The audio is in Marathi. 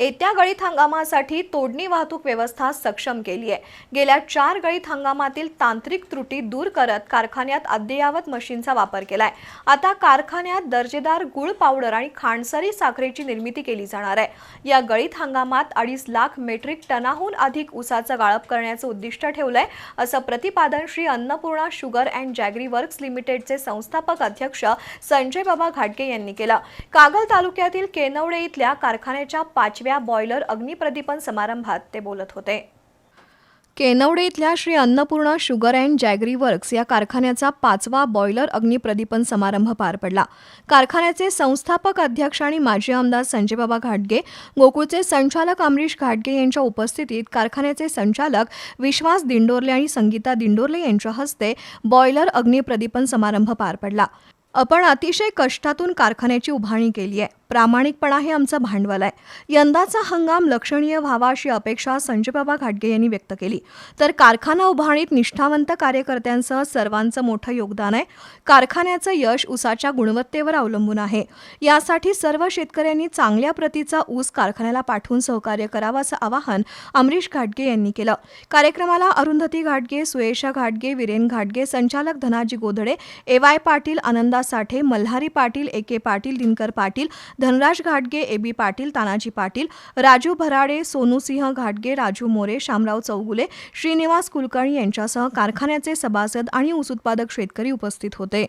येत्या गळीत हंगामासाठी तोडणी वाहतूक व्यवस्था सक्षम केली आहे. गेल्या चार गळीत हंगामातील तांत्रिक त्रुटी दूर करत कारखान्यात अद्ययावत मशीनचा वापर केलाय. आता कारखान्यात दर्जेदार गुळ पावडर आणि खांडसरी साखरेची निर्मिती केली जाणार आहे. या गळीत हंगामात अडीच लाख मेट्रिक टनाहून अधिक उसाचं गाळप करण्याचं उद्दिष्ट ठेवलंय असं प्रतिपादन Shri Annapurna sugar and jaggery works लिमिटेडचे संस्थापक अध्यक्ष संजय बाबा घाटगे यांनी केलं. कागल तालुक्यातील केनवडे इथल्या कारखान्याच्या पाचव्या बॉयलर अग्निप्रदीपन समारंभात ते बोलत होते. केनवडे इथल्या Shri Annapurna sugar and jaggery works या कारखान्याचा पाचवा बॉयलर अग्निप्रदीपन समारंभ पार पडला. कारखान्याचे संस्थापक अध्यक्ष आणि माजी आमदार संजयबाबा घाटगे गोकुळचे संचालक अमरीश घाटगे यांच्या उपस्थितीत कारखान्याचे संचालक विश्वास दिंडोरले आणि संगीता दिंडोरले यांच्या हस्ते बॉयलर अग्निप्रदीपन समारंभ पार पडला. आपण अतिशय कष्टातून कारखान्याची उभारणी केली आहे. प्रामाणिकपणा हे आमचं भांडवल आहे. यंदाचा हंगाम लक्षणीय व्हावा अशी अपेक्षा संजयबाबा घाटगे यांनी व्यक्त केली. तर कारखाना उभारणीत निष्ठावंत कार्यकर्त्यांसह सर्वांचं मोठं योगदान आहे. कारखान्याचं यश ऊसाच्या गुणवत्तेवर अवलंबून आहे. यासाठी सर्व शेतकऱ्यांनी चांगल्या प्रतीचा ऊस कारखान्याला पाठवून सहकार्य करावं असं आवाहन अमरीश घाटगे यांनी केलं. कार्यक्रमाला अरुंधती घाटगे सुयेशा घाटगे विरेन घाटगे संचालक धनाजी गोधडे ए वाय पाटील आनंदा साठे मल्हारी पाटील ए के पाटील दिनकर पाटील धनराज घाटगे ए बी पाटील तानाजी पाटील राजू भराडे सोनूसिंह घाटगे राजू मोरे शामराव चौगुले श्रीनिवास कुलकर्णी यांच्यासह कारखान्याचे सभासद आणि ऊस उत्पादक शेतकरी उपस्थित होते.